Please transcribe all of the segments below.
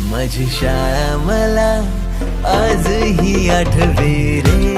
माझी शाळा मला आजही आठवे रे.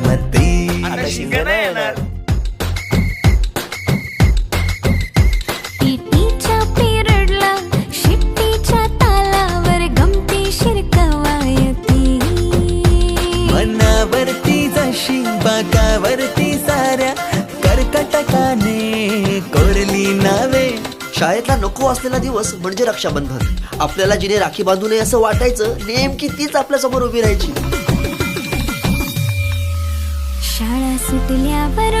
मनावरती बाकावरती साऱ्या कर्कटकाने कोरली नावे. शाळेतला नको असलेला दिवस म्हणजे रक्षाबंधन. आपल्याला जिने राखी बांधू नये असं वाटायचं नेमकी तीच आपल्यासमोर उभी राहायची. शाळा सुटल्यावर